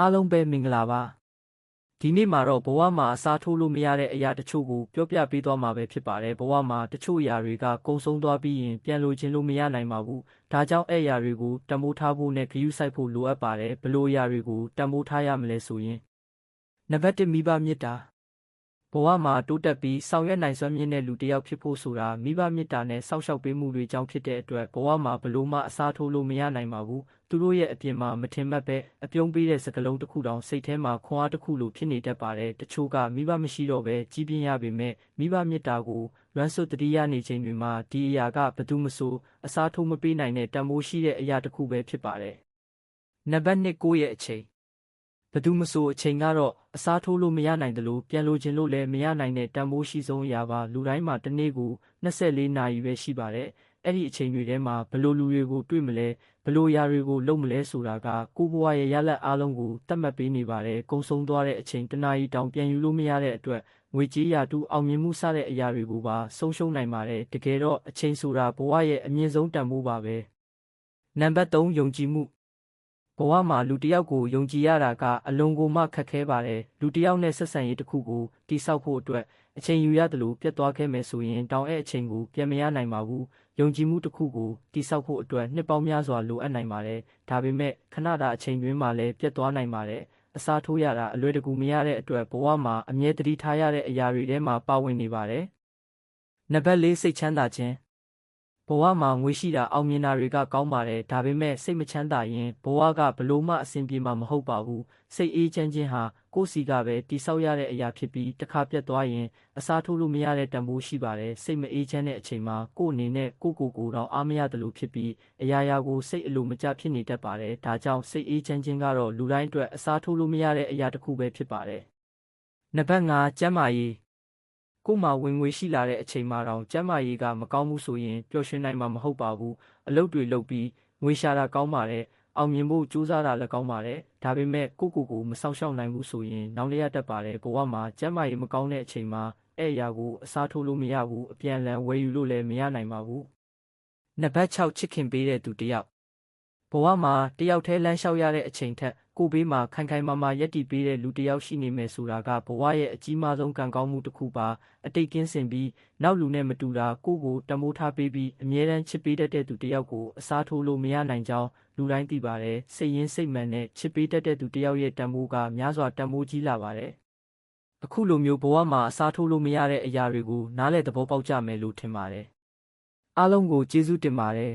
အားလုံးပဲမင်္ဂလာပါဒီနေ့မှာတော့ဘဝမှာအစားထိုးလို့မရတဲ့အရာတချို့ကိုပြောပြပေးသွားမှာပဲဖြစ်ပါတယ်ဘဝမှာတချို့အရာတွေကကုံဆုံးသွားပြီးရင်ပြန်လိုချင်လို့မရနိုင်ပါဘူးဒါကြောင့်အဲ့အရာတွေကိုတံမိုးထားဖို့နဲ့ဂရုစိုက်ဖို့လိုအပ်ပါတယ်ဘလို့အရာတွေကိုတံမိုးထားရမလဲဆိုရင်နံပါတ်1မိဘမေတ္တာ ဘဝမှာတိုးတက်ပြီးဆောင်ရွက်နိုင်စွမ်းမြင့်တဲ့လူတစ်ယောက်ဖြစ်ဖို့ဆိုတာမိဘမေတ္တာနဲ့စောင့်ရှောက်ပေးမှုတွေကြောင့်ဖြစ်တဲ့အတွက်ဘဝမှာဘလို့မှအစားထိုးလို့မရနိုင်ပါဘူးသူတို့ရဲ့အပြင်မှာမထင်မှတ်ပဲအပြုံးပေးတဲ့စကလုံးတစ်ခုတောင်စိတ်ထဲမှာခွန်အားတစ်ခုလိုဖြစ်နေတတ်ပါတယ်တချို့ကမိဘမရှိတော့ပဲကြီးပြင်းရပေမဲ့မိဘမေတ္တာကိုလွမ်းဆွတ်တတိယနေချိန်တွေမှာဒီအရာကဘယ်သူမဆိုအစားထိုးမပေးနိုင်တဲ့တန်ဖိုးရှိတဲ့အရာတစ်ခုပဲဖြစ်ပါတယ်နံပါတ်1ကိုယ့်ရဲ့အချိန်ဘယ်သူမဆိုအချိန်ကတော့ အစားထိုးလို့မရနိုင်တယ်လို့ပြန်လို့ခြင်းလို့လည်းမရနိုင်တဲ့တန်ဖိုးရှိဆုံးအရာပါလူတိုင်းမှာတစ်နေ့ကို24နာရီပဲရှိပါတယ်အဲ့ဒီအချိန်တွေထဲမှာဘယ်လိုလူတွေကိုတွေ့မလဲဘယ်လိုຢာတွေကိုလုပ်မလဲဆိုတာကကိုဘွားရဲ့ရလက်အားလုံးကိုတတ်မှတ်ပေးနေပါတယ်ကုံဆုံးသွားတဲ့အချိန်တနာရီတောင်ပြန်ယူလို့မရတဲ့အတွက်ငွေကြေးရာတူအောင်မြင်မှုစတဲ့အရာတွေကိုပါဆုံးရှုံးနိုင်ပါတယ်တကယ်တော့အချိန်ဆိုတာဘဝရဲ့အမြင့်ဆုံးတန်ဖိုးပါပဲနံပါတ်3ယုံကြည်မှု ဘဝမှာလူတစ်ယောက်ကိုယုံကြည်ရတာကအလွန်ကိုမှခက်ခဲပါတယ်လူတစ်ယောက်နဲ့ဆက်ဆံရေးတစ်ခုကိုတိဆောက်ဖို့အတွက်အချိန်ယူရတယ်လို့ပြတ်သွားခဲ့မယ်ဆိုရင်တောင်းတဲ့အချိန်ကိုပြန်မရနိုင်ပါဘူးယုံကြည်မှုတစ်ခုကိုတိဆောက်ဖို့အတွက်နှစ်ပေါင်းများစွာလိုအပ်နိုင်ပါတယ်ဒါပေမဲ့ခဏတာအချိန်တွင်းမှာလည်းပြတ်သွားနိုင်ပါတယ်အစားထိုးရတာအလွယ်တကူမရတဲ့အတွက်ဘဝမှာအမြဲတတိထားရတဲ့အရာတွေထဲမှာပါဝင်နေပါတယ်နံပါတ်၄စိတ်ချမ်းသာခြင်း ဘဝမှာငွေရှိတာအောင်မြင်တာတွေကကောင်းပါတယ်ဒါပေမဲ့စိတ်မချမ်းသာရင်ဘဝကဘလို့မှအဆင်ပြေမှာမဟုတ်ပါဘူးစိတ်အေးချမ်းခြင်းဟာကိုယ်စီကပဲတိဆောက်ရတဲ့အရာဖြစ်ပြီးတစ်ခါပြတ်သွားရင်အစားထိုးလို့မရတဲ့တန်ဖိုးရှိပါတယ်စိတ်မအေးချမ်းတဲ့အချိန်မှာကိုယ်အနေနဲ့ကိုယ့်ကိုယ်ကိုယ်တော့အားမရတယ်လို့ဖြစ်ပြီးအရာရာကိုစိတ်အလိုမကျဖြစ်နေတတ်ပါတယ်ဒါကြောင့်စိတ်အေးချမ်းခြင်းကတော့လူတိုင်းအတွက်အစားထိုးလို့မရတဲ့အရာတစ်ခုပဲဖြစ်ပါတယ်နံပါတ်5ကျန်းမာရေး ကို့မှာဝင်ငွေရှိလာတဲ့အချိန်မှာတော့ကျန်းမာရေးကမကောင်းဘူးဆိုရင်ပျော်ရွှင်နိုင်မှာမဟုတ်ပါဘူးအလုပ်တွေလုပ်ပြီးငွေရှာတာကောင်းပါတယ်အောင်မြင်ဖို့ကြိုးစားတာလည်းကောင်းပါတယ်ဒါပေမဲ့ကိုကိုကိုမစောင့်ရှောက်နိုင်ဘူးဆိုရင်နောက်လျက်တက်ပါတယ်ဘဝမှာကျန်းမာရေးမကောင်းတဲ့အချိန်မှာအဲ့အရာကိုအစားထိုးလို့မရဘူးအပြန်လန်ဝယ်ယူလို့လည်းမရနိုင်ပါဘူးနံပါတ်6ချစ်ခင်ပေးတဲ့သူတစ်ယောက် ဘဝမှာတယောက်တည်းလမ်းလျှောက်ရတဲ့အချိန်ထက်ကိုဘေးမှာခိုင်ခိုင်မာမာယက်တည်ပေးတဲ့လူတစ်ယောက်ရှိနေမယ်ဆိုတာကဘဝရဲ့အကြီးမားဆုံးကံကောင်းမှုတစ်ခုပါအတိတ်ကင်းစင်ပြီးနောက်လူနဲ့မတူတာကိုကိုတမိုးထားပေးပြီးအမြဲတမ်းချစ်ပေးတတ်တဲ့သူတစ်ယောက်ကိုအစားထိုးလို့မရနိုင်ကြောင်းလူတိုင်းသိပါတယ်စိတ်ရင်းစိတ်မှန်နဲ့ချစ်ပေးတတ်တဲ့သူတစ်ယောက်ရဲ့တမိုးကများစွာတမိုးကြီးလာပါတယ်အခုလိုမျိုးဘဝမှာအစားထိုးလို့မရတဲ့အရာတွေကိုနားလည်သဘောပေါက်ကြမယ်လို့ထင်ပါတယ်အားလုံးကိုကျေးဇူးတင်ပါတယ်